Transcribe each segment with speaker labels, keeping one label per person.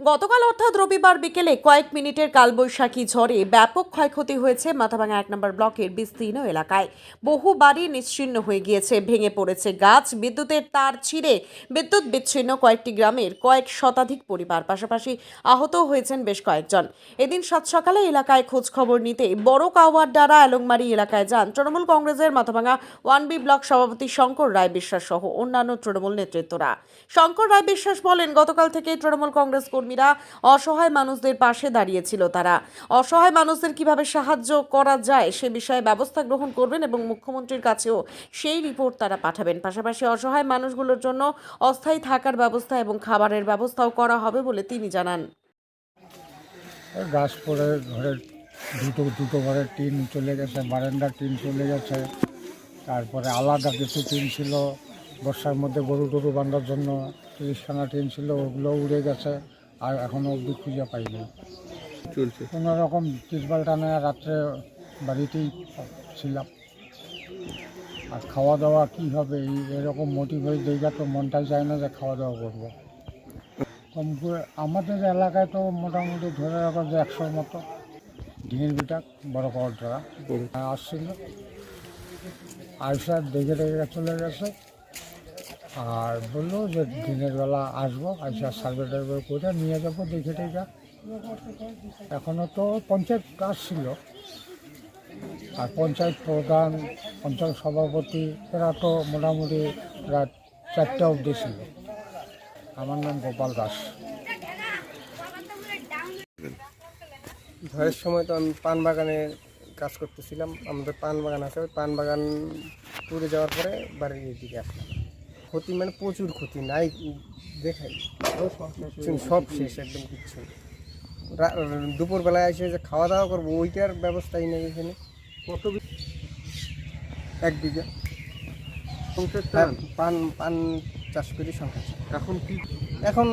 Speaker 1: গতকাল অর্থাৎ রবিবার বিকেলে কয়েক মিনিটের কালবৈশাখী ঝড়ে ব্যাপক ক্ষয়ক্ষতি হয়েছে মাথাভাঙা এক নম্বর ব্লকের বিস্তীর্ণ এলাকায়। বহু বাড়ি নিশ্চিহ্ন হয়ে গিয়েছে, ভেঙে পড়েছে গাছ, বিদ্যুতের তার ছিঁড়ে বিদ্যুৎ বিচ্ছিন্ন কয়েকটি গ্রামের কয়েক শতাধিক পরিবার, পাশাপাশি আহত হয়েছেন বেশ কয়েকজন। এদিন সাত সকালে এলাকায় খোঁজ খবর নিতে বড় কাওয়ার দ্বারা এলংমারি এলাকায় যান তৃণমূল কংগ্রেসের মাথাভাঙা ওয়ান বি ব্লক সভাপতি শঙ্কর রায় বিশ্বাস সহ অন্যান্য তৃণমূল নেতৃত্বরা। শঙ্কর রায় বিশ্বাস বলেন, গতকাল থেকে তৃণমূল কংগ্রেস কর্মীরা অসহায় মানুষদের পাশে দাঁড়িয়েছিল তারা। অসহায় মানুষদের কীভাবে সাহায্য করা যায় সে বিষয়ে ব্যবস্থা গ্রহণ করবেন এবং মুখ্যমন্ত্রীর কাছেও সেই রিপোর্ট তারা পাঠাবেন। পাশাপাশি অসহায় মানুষগুলোর জন্য অস্থায়ী থাকার ব্যবস্থা এবং খাবারের ব্যবস্থাও করা হবে বলে তিনি জানান।
Speaker 2: দুটো দুটো ঘরের টিন চলে গেছে বারান্দার টিন চলে গেছে। তারপরে আলাদা কিছু টিন ছিল, বর্ষার মধ্যে গরু টরু বাঁধার জন্য তিরিশখানা টিন ছিল ওগুলো উড়ে গেছে। আর এখনও অবধি খুঁজে পাইনি
Speaker 3: চলছে।
Speaker 2: কোনো রকম তিরপাল টানে রাত্রে বাড়িতেই ছিলাম। আর খাওয়া দাওয়া কী হবে? এই এরকম মোটিভ হয়ে দেখা তো মনটাই চায় না যে খাওয়া দাওয়া করব। কম করে আমাদের এলাকায় তো মোটামুটি ধরে রাখো যে একশোর মতো ডিঙের বিটা বড় পাওয়ার দ্বারা আসছিল। আইসা দেখে দেখে চলে গেছে। আর বলল যে দিনের বেলা আসব আইসা সার্ভে টার্ভে করে নিয়ে যাব দেখে টেখে এখনও তো পঞ্চায়েত কাজ ছিল। আর পঞ্চায়েত প্রধান অঞ্চল সভাপতি, এরা তো মোটামুটি রাত চারটা অবধি ছিল। আমার নাম গোপাল দাস।
Speaker 4: ঝড়ের সময় তো আমি পান বাগানে কাজ করতেছিলাম। আমাদের পান বাগান আছে, ওই পান বাগান পুড়ে যাওয়ার পরে বাড়ির দিকে আসলাম। ক্ষতি মানে প্রচুর ক্ষতি নাই। দেখাই সব শেষ একদম কিচ্ছু দুপুরবেলায় এসে যে খাওয়া দাওয়া করব ওইটার ব্যবস্থাই নেই এখানে।
Speaker 3: কত
Speaker 4: এক বিঘা। হ্যাঁ, পান পান চাষ করি সংখ্যা
Speaker 3: এখন কি?
Speaker 4: এখন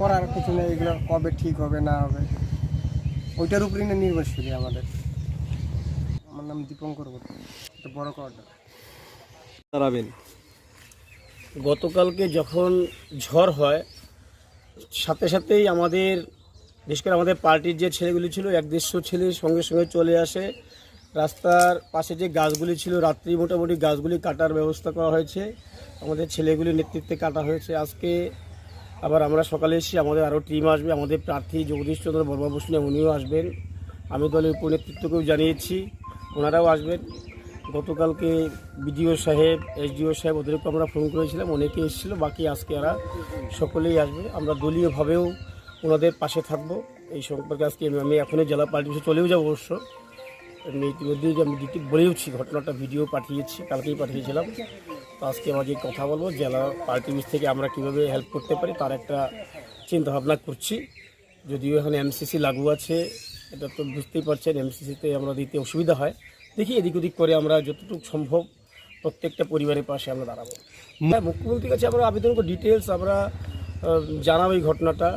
Speaker 4: করার কিছু নেই এগুলো কবে ঠিক হবে না হবে। ওইটার উপরেই না নির্ভরশীল আমাদের। আমার নাম দীপঙ্কর বড় কর্ডার।
Speaker 3: দাঁড়াবেন।
Speaker 5: গতকালকে যখন ঝড় হয়, সাথে সাথেই আমাদের, বিশেষ করে আমাদের পার্টির যে ছেলেগুলি ছিল, এক দেড়শো ছেলে সঙ্গে সঙ্গে চলে আসে। রাস্তার পাশে যে গাছগুলি ছিল, রাত্রি মোটামুটি গাছগুলি কাটার ব্যবস্থা করা হয়েছে। আমাদের ছেলেগুলির নেতৃত্বে কাটা হয়েছে। আজকে আবার আমরা সকালে এসেছি আমাদের আরও টিম আসবে। আমাদের প্রার্থী জগদীশ চন্দ্র বর্মা উনিও আসবেন। আমি দলের উপনেতৃত্বকেও জানিয়েছি, ওনারাও আসবেন। গতকালকে বিডিও সাহেব, এসডিও সাহেব ওদেরকে আমরা ফোন করেছিলাম, অনেকে এসেছিল, বাকি আজকে এরা সকলেই আসবে। আমরা দলীয়ভাবেও ওনাদের পাশে থাকব। এই সম্পর্কে আজকে আমি- এখনই জেলা পার্টি চলেও যাব অবশ্য। আমি ইতিমধ্যেই আমি বলেওছি, ঘটনাটা ভিডিও পাঠিয়েছি, কালকেই পাঠিয়েছিলাম। তো আজকে আমার যে কথা বলব, জেলা পার্টি অফিস থেকে আমরা কীভাবে হেল্প করতে পারি তার একটা চিন্তা ভাবনা করছি। যদিও এখানে এমসিসি লাগু আছে, এটা তো বুঝতেই পারছেন এমসিসিতে আমরা দিতে অসুবিধা হয়। দেখি এদিক ওদিক করে আমরা যতটুকু সম্ভব প্রত্যেকটা পরিবারের পাশে আমরা দাঁড়াবো। হ্যাঁ মুখ্যমন্ত্রীর কাছে আমরা আবেদন করব ডিটেলস আমরা জানাব এই ঘটনাটা।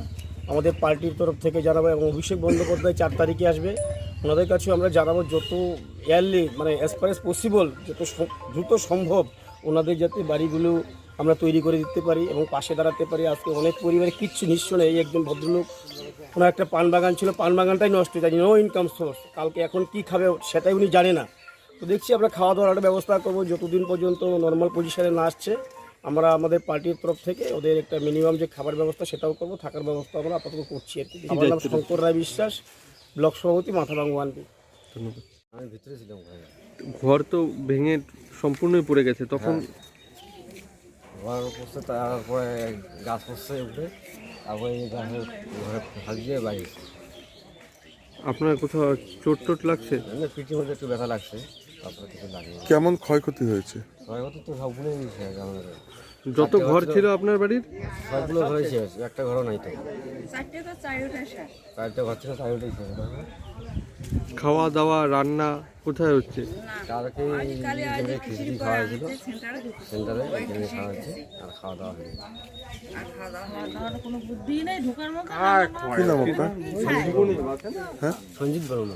Speaker 5: আমাদের পার্টির তরফ থেকে জানাব এবং অভিষেক বন্দ্যোপাধ্যায় চার তারিখে আসবে। ওনাদের কাছেও আমরা জানাব যত এয়ারলি মানে অ্যাজ পার এস পসিবল যত দ্রুত সম্ভব ওনাদের যাতে বাড়িগুলো আমরা তৈরি করে দিতে পারি এবং পাশে দাঁড়াতে পারি। আজকে অনেক পরিবারে কিচ্ছু নিঃস্ব নেই এই একজন ভদ্রলোক ওনার একটা পান বাগান ছিল পান বাগানটাই নষ্ট হয়ে যায় নো ইনকাম সোর্স কালকে এখন কি খাবে সেটাই উনি জানে না। তো দেখছি আমরা খাওয়া দাওয়ার একটা ব্যবস্থা করব যতদিন পর্যন্ত নর্মাল পজিশনে না আসছে আমরা আমাদের পার্টির তরফ থেকে ওদের একটা মিনিমাম যে খাবার ব্যবস্থা সেটাও করব থাকার ব্যবস্থা আমরা আপাতত করছি আর কি। আমার নাম শঙ্কর রায় বিশ্বাস ব্লক সভাপতি মাথাভাঙ ওয়ান বি।
Speaker 3: ঘর তো ভেঙে সম্পূর্ণই পড়ে গেছে তখন
Speaker 6: ঘর পড়ছে তারপরে গাছ পড়ছে উপরে।
Speaker 3: আপনার কোথাও চোট টোট লাগছে?
Speaker 6: পিঠের মধ্যে একটু ব্যথা লাগছে তারপরে কিছু লাগেনি।
Speaker 7: কেমন ক্ষয়ক্ষতি হয়েছে?
Speaker 6: ক্ষয়ক্ষতি তো সবগুলোই নিয়েছে আমাদের।
Speaker 3: যত ঘর ছিল আপনার বাড়ির?
Speaker 6: সবগুলো হয়েছে একটা ঘরও নাই তো।
Speaker 8: চারটে তো চারোটা
Speaker 6: চারটে ঘর ছিল চারোটাই শেষ।
Speaker 3: খাওয়া দাওয়া রান্না কোথায় হচ্ছে?
Speaker 6: কালকে
Speaker 8: কালে
Speaker 6: খিচুড়ি খাওয়া হয়েছিল।
Speaker 8: সেন্টারে
Speaker 6: এখানে খাওয়া আর খাওয়া দাওয়া
Speaker 7: আপনার?
Speaker 6: সঞ্জিত
Speaker 1: আপনি